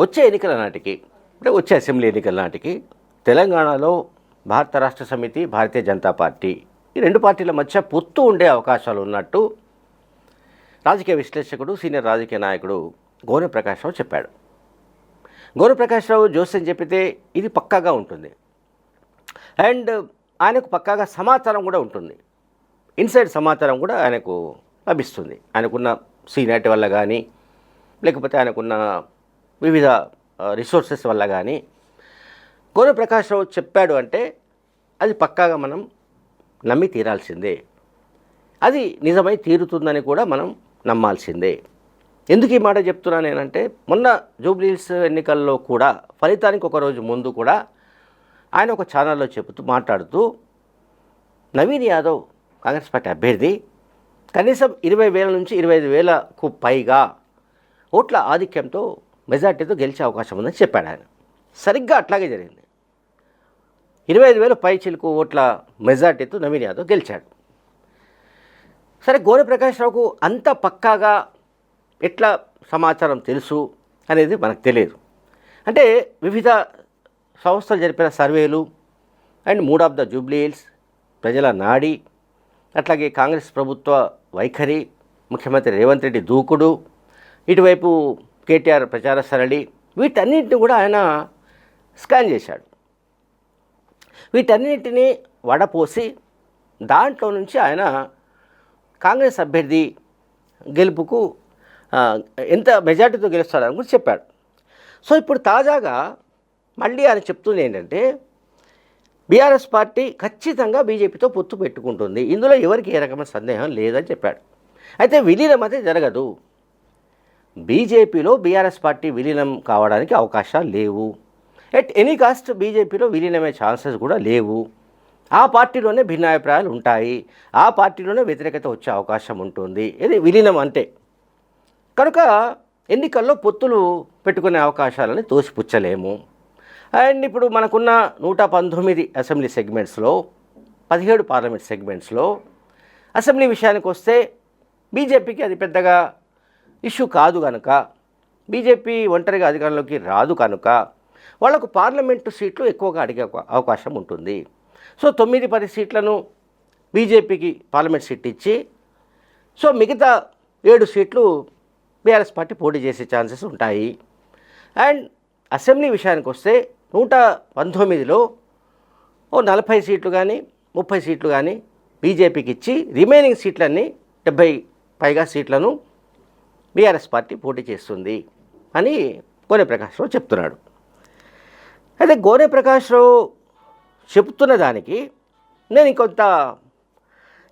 వచ్చే ఎన్నికల నాటికి అంటే వచ్చే అసెంబ్లీ ఎన్నికల నాటికి తెలంగాణలో భారత రాష్ట్ర సమితి భారతీయ జనతా పార్టీ ఈ రెండు పార్టీల మధ్య పొత్తు ఉండే అవకాశాలు ఉన్నట్టు రాజకీయ విశ్లేషకుడు సీనియర్ రాజకీయ నాయకుడు గోనె ప్రకాశ్రావు చెప్పాడు. గోనె ప్రకాశ్రావు జోస్యం చెప్పితే ఇది పక్కాగా ఉంటుంది. అండ్ ఆయనకు పక్కాగా సమాచారం కూడా ఉంటుంది. ఇన్సైడ్ సమాచారం కూడా ఆయనకు లభిస్తుంది. ఆయనకున్న సీనియారిటీ వల్ల కానీ లేకపోతే ఆయనకున్న వివిధ రిసోర్సెస్ వల్ల కానీ గోనె ప్రకాశ్రావు చెప్పాడు అంటే అది పక్కాగా మనం నమ్మి తీరాల్సిందే. అది నిజమై తీరుతుందని కూడా మనం నమ్మాల్సిందే. ఎందుకు ఈ మాట చెప్తున్నా నేనంటే మొన్న జూబ్లీహిల్స్ ఎన్నికల్లో కూడా ఫలితానికి ఒక రోజు ముందు కూడా ఆయన ఒక ఛానల్లో చెబుతూ మాట్లాడుతూ నవీన్ యాదవ్ కాంగ్రెస్ పార్టీ అభ్యర్థి కనీసం ఇరవై వేల నుంచి ఇరవై ఐదు వేలకు పైగా ఓట్ల ఆధిక్యంతో మెజార్టీతో గెలిచే అవకాశం ఉందని చెప్పాడు ఆయన. సరిగ్గా అట్లాగే జరిగింది. ఇరవై ఐదు వేల పై చిలుకు ఓట్ల మెజార్టీతో నవీన్ యాదవ్ గెలిచాడు. సరే గోనె ప్రకాశ్రావుకు అంత పక్కాగా ఎట్లా సమాచారం తెలుసు అనేది మనకు తెలియదు. అంటే వివిధ సంస్థలు జరిపిన సర్వేలు and mood of the Jubilee Hills ప్రజల నాడి అట్లాగే కాంగ్రెస్ ప్రభుత్వ వైఖరి ముఖ్యమంత్రి రేవంత్ రెడ్డి దూకుడు ఇటువైపు కేటీఆర్ ప్రచార సరళి వీటన్నిటిని కూడా ఆయన స్కాన్ చేశాడు. వీటన్నిటిని వడపోసి దాంట్లో నుంచి ఆయన కాంగ్రెస్ అభ్యర్థి గెలుపుకు ఎంత మెజార్టీతో గెలుస్తాడని కూడా చెప్పాడు. సో ఇప్పుడు తాజాగా మళ్ళీ ఆయన చెప్తుంది ఏంటంటే బీఆర్ఎస్ పార్టీ ఖచ్చితంగా బీజేపీతో పొత్తు పెట్టుకుంటుంది. ఇందులో ఎవరికి ఏ రకమైన సందేహం లేదని చెప్పాడు. అయితే విలీనం అయితే జరగదు. బీజేపీలో బీఆర్ఎస్ పార్టీ విలీనం కావడానికి అవకాశాలు లేవు. ఎట్ ఎనీ కాస్ట్ బీజేపీలో విలీనమే ఛాన్సెస్ కూడా లేవు. ఆ పార్టీలోనే భిన్నాభిప్రాయాలు ఉంటాయి. ఆ పార్టీలోనే వ్యతిరేకత వచ్చే అవకాశం ఉంటుంది. ఇది విలీనం అంటే. కనుక ఎన్నికల్లో పొత్తులు పెట్టుకునే అవకాశాలని తోసిపుచ్చలేము. అండ్ ఇప్పుడు మనకున్న నూట పంతొమ్మిది అసెంబ్లీ సెగ్మెంట్స్లో పదిహేడు పార్లమెంట్ సెగ్మెంట్స్లో అసెంబ్లీ విషయానికి వస్తే బీజేపీకి అది పెద్దగా ఇష్యూ కాదు కనుక బీజేపీ ఒంటరిగా అధికారంలోకి రాదు కనుక వాళ్ళకు పార్లమెంటు సీట్లు ఎక్కువగా అడిగే అవకాశం ఉంటుంది. సో తొమ్మిది పది సీట్లను బీజేపీకి పార్లమెంట్ సీట్ ఇచ్చి సో మిగతా ఏడు సీట్లు బీఆర్ఎస్ పార్టీ పోటీ చేసే ఛాన్సెస్ ఉంటాయి. అండ్ అసెంబ్లీ విషయానికి వస్తే నూట పంతొమ్మిదిలో ఓ నలభై సీట్లు కానీ ముప్పై సీట్లు కానీ బీజేపీకి ఇచ్చి రిమైనింగ్ సీట్లన్నీ డెబ్బై పైగా సీట్లను బీఆర్ఎస్ పార్టీ పోటీ చేస్తుంది అని గోనె ప్రకాశ్రావు చెప్తున్నాడు. అయితే గోనె ప్రకాశ్రావు చెప్తున్న దానికి నేను ఇంకొంత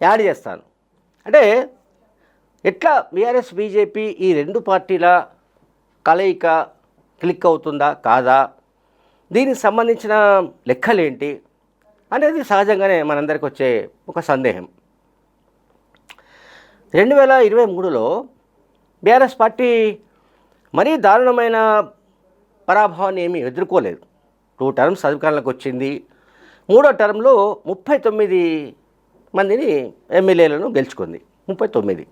యాడ్ చేస్తాను. అంటే ఎట్లా బీఆర్ఎస్ బీజేపీ ఈ రెండు పార్టీల కలయిక క్లిక్ అవుతుందా కాదా? దీనికి సంబంధించిన లెక్కలేంటి అనేది సహజంగానే మనందరికి వచ్చే ఒక సందేహం. రెండు వేల ఇరవై మూడులో బీఆర్ఎస్ పార్టీ మరీ దారుణమైన పరాభవాన్ని ఏమీ ఎదుర్కోలేదు. టూ టర్మ్స్ అధికారంలోకి వచ్చింది. మూడో టర్మ్లో ముప్పై తొమ్మిది మందిని ఎమ్మెల్యేలను గెలుచుకుంది. ముప్పై తొమ్మిది.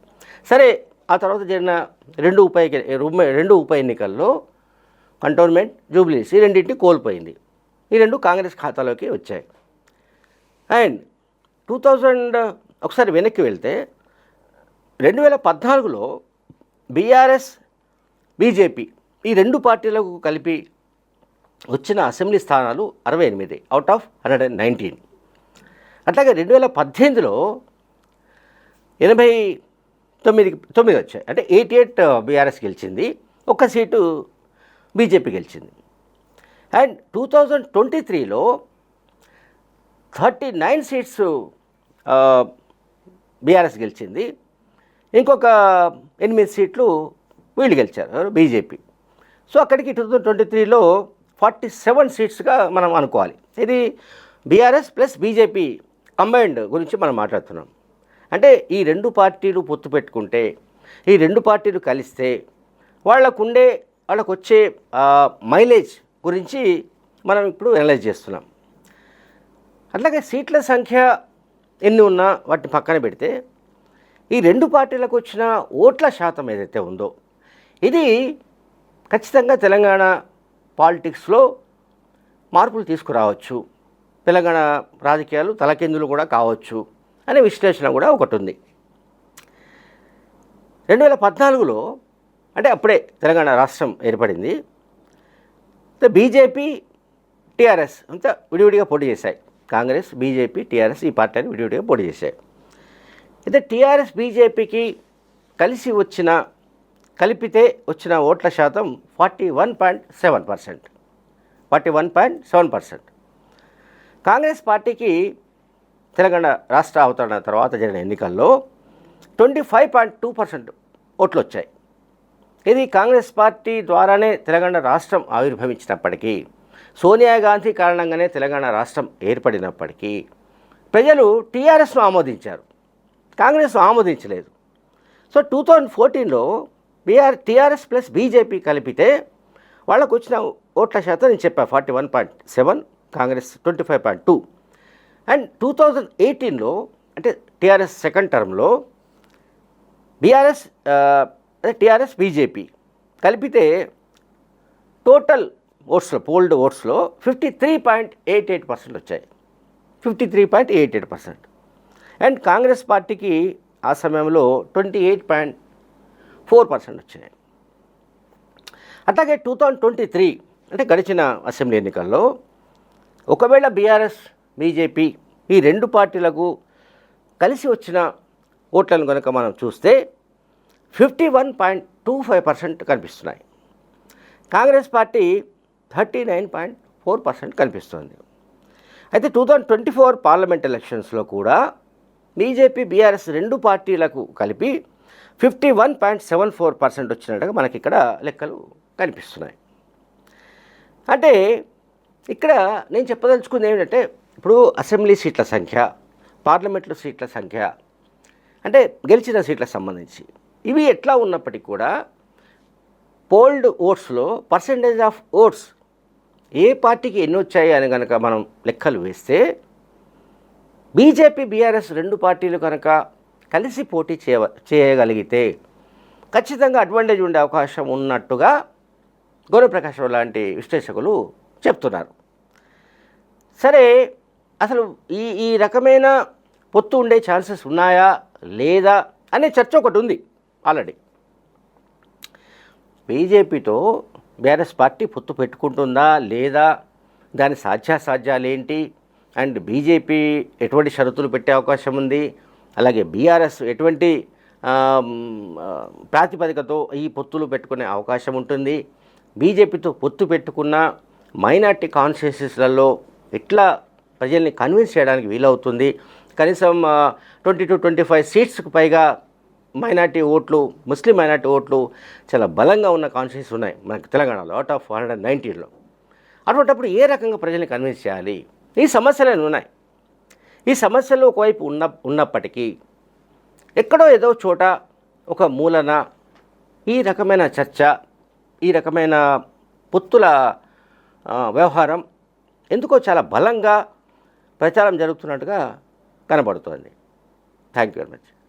సరే ఆ తర్వాత జరిగిన రెండు ఉప రెండు ఉప ఎన్నికల్లో కంటోన్మెంట్ జూబ్లీస్ ఈ రెండింటిని కోల్పోయింది. ఈ రెండు కాంగ్రెస్ ఖాతాలోకి వచ్చాయి. అండ్ టూ థౌజండ్ ఒకసారి వెనక్కి వెళ్తే రెండు వేల పద్నాలుగులో బీఆర్ఎస్ బీజేపీ ఈ రెండు పార్టీలకు కలిపి వచ్చిన అసెంబ్లీ స్థానాలు అరవై ఎనిమిది out of hundred and nineteen అట్లాగే రెండు వేల పద్దెనిమిదిలో ఎనభై తొమ్మిది తొమ్మిది వచ్చాయి. అంటే ఎయిటీ ఎయిట్ uh, బీఆర్ఎస్ గెలిచింది ఒక్క సీటు బీజేపీ గెలిచింది. అండ్ టూ థౌజండ్ ట్వంటీ త్రీలో thirty nine seats uh, BRS గెలిచింది. ఇంకొక ఎనిమిది సీట్లు వీళ్ళు గెలిచారు బీజేపీ. సో అక్కడికి టూ థౌజండ్ ట్వంటీ త్రీలో ఫార్టీ సెవెన్ సీట్స్గా మనం అనుకోవాలి. ఇది బీఆర్ఎస్ ప్లస్ బీజేపీ కంబైన్డ్ గురించి మనం మాట్లాడుతున్నాం. అంటే ఈ రెండు పార్టీలు పొత్తు పెట్టుకుంటే ఈ రెండు పార్టీలు కలిస్తే వాళ్ళకుండే వాళ్ళకు వచ్చే మైలేజ్ గురించి మనం ఇప్పుడు అనలైజ్ చేస్తున్నాం. అట్లాగే సీట్ల సంఖ్య ఎన్ని ఉన్నా వాటిని పక్కన పెడితే ఈ రెండు పార్టీలకు వచ్చిన ఓట్ల శాతం ఏదైతే ఉందో ఇది ఖచ్చితంగా తెలంగాణ పాలిటిక్స్లో మార్పులు తీసుకురావచ్చు. తెలంగాణ రాజకీయాలు తలకిందులు కూడా కావచ్చు అనే విశ్లేషణ కూడా ఒకటి ఉంది రెండు వేల పద్నాలుగులో అంటే అప్పుడే తెలంగాణ రాష్ట్రం ఏర్పడింది బీజేపీ టీఆర్ఎస్ అంతా విడివిడిగా పోటీ చేశాయి. కాంగ్రెస్ బీజేపీ టీఆర్ఎస్ ఈ పార్టీని విడివిడిగా పోటీ చేశాయి. అయితే టీఆర్ఎస్ బీజేపీకి కలిసి వచ్చిన కలిపితే వచ్చిన ఓట్ల శాతం forty one point seven percent. Forty one point seven percent. Congress పార్టీకి తెలంగాణ రాష్ట్ర అవతరణ తర్వాత జరిగిన ఎన్నికల్లో twenty five point two percent ఓట్లు వచ్చాయి ఇది కాంగ్రెస్ పార్టీ ద్వారానే తెలంగాణ రాష్ట్రం ఆవిర్భవించినప్పటికీ సోనియా గాంధీ కారణంగానే తెలంగాణ రాష్ట్రం ఏర్పడినప్పటికీ ప్రజలు టీఆర్ఎస్ను ఆమోదించారు. కాంగ్రెస్ ఆమోదించలేదు. సో టూ థౌజండ్ ఫోర్టీన్లో బీఆర్ టీఆర్ఎస్ ప్లస్ బీజేపీ కలిపితే వాళ్ళకు వచ్చిన ఓట్ల శాతం నేను చెప్పాను forty one point seven Congress twenty five point two. And two thousand ఎయిటీన్లో అంటే టీఆర్ఎస్ సెకండ్ టర్మ్లో బీఆర్ఎస్ అదే టీఆర్ఎస్ బీజేపీ కలిపితే టోటల్ ఓట్స్లో polled ఓట్స్లో fifty three point eight eight percent వచ్చాయి. Fifty three point eight eight percent. And Congress పార్టీకి ఆ సమయంలో twenty eight point four percent వచ్చినాయి. అట్లాగే టూ థౌజండ్ ట్వంటీ త్రీ అంటే గడిచిన అసెంబ్లీ ఎన్నికల్లో ఒకవేళ బీఆర్ఎస్ బీజేపీ ఈ రెండు పార్టీలకు కలిసి వచ్చిన ఓట్లను కనుక మనం చూస్తే fifty one point two five percent కనిపిస్తున్నాయి. Congress party thirty nine point four percent కనిపిస్తుంది. అయితే two thousand twenty four parliament ఎలక్షన్స్లో కూడా బీజేపీ బీఆర్ఎస్ రెండు పార్టీలకు కలిపి fifty one point seven four percent వచ్చినట్టుగా మనకి ఇక్కడ లెక్కలు కనిపిస్తున్నాయి. అంటే ఇక్కడ నేను చెప్పదలుచుకుంది ఏమిటంటే ఇప్పుడు అసెంబ్లీ సీట్ల సంఖ్య పార్లమెంట్లో సీట్ల సంఖ్య అంటే గెలిచిన సీట్లకు సంబంధించి ఇవి ఎట్లా ఉన్నప్పటికీ కూడా పోల్డ్ ఓట్స్లో పర్సంటేజ్ ఆఫ్ ఓట్స్ ఏ పార్టీకి ఎన్ని వచ్చాయి అని కనుక మనం లెక్కలు వేస్తే బీజేపీ బీఆర్ఎస్ రెండు పార్టీలు కనుక కలిసి పోటీ చేయ చేయగలిగితే ఖచ్చితంగా అడ్వాంటేజ్ ఉండే అవకాశం ఉన్నట్టుగా గౌరవప్రకాశం లాంటి విశ్లేషకులు చెప్తున్నారు. సరే అసలు ఈ ఈ రకమైన పొత్తు ఉండే ఛాన్సెస్ ఉన్నాయా? లేదా? అనే చర్చ ఒకటి ఉంది ఆల్రెడీ. బీజేపీతో బీఆర్ఎస్ పార్టీ పొత్తు పెట్టుకుంటుందా? లేదా? దాని సాధ్యాసాధ్యాలు ఏంటి? అండ్ బీజేపీ ఎటువంటి షరతులు పెట్టే అవకాశం ఉంది? అలాగే బీఆర్ఎస్ ఎటువంటి ప్రాతిపదికతో ఈ పొత్తులు పెట్టుకునే అవకాశం ఉంటుంది? బీజేపీతో పొత్తు పెట్టుకున్న మైనార్టీ కాన్స్టిట్యూన్సీస్లలో ఎట్లా ప్రజల్ని కన్విన్స్ చేయడానికి వీలవుతుంది? కనీసం ట్వంటీ టు ట్వంటీ ఫైవ్ సీట్స్కి పైగా మైనార్టీ ఓట్లు ముస్లిం మైనార్టీ ఓట్లు చాలా బలంగా ఉన్న కాన్షియస్ ఉన్నాయి మనకి తెలంగాణలో అవుట్ ఆఫ్ వన్ హండ్రెడ్ నైంటీలో అటువంటిప్పుడు ఏ రకంగా ప్రజల్ని కన్విన్స్ చేయాలి? ఈ సమస్యలు ఉన్నాయి. ఈ సమస్యలు ఒకవైపు ఉన్న ఉన్నప్పటికీ ఎక్కడో ఏదో చోట ఒక మూలన ఈ రకమైన చర్చ ఈ రకమైన పొత్తుల వ్యవహారం ఎందుకో చాలా బలంగా ప్రచారం జరుగుతున్నట్టుగా కనబడుతోంది. Thank you very much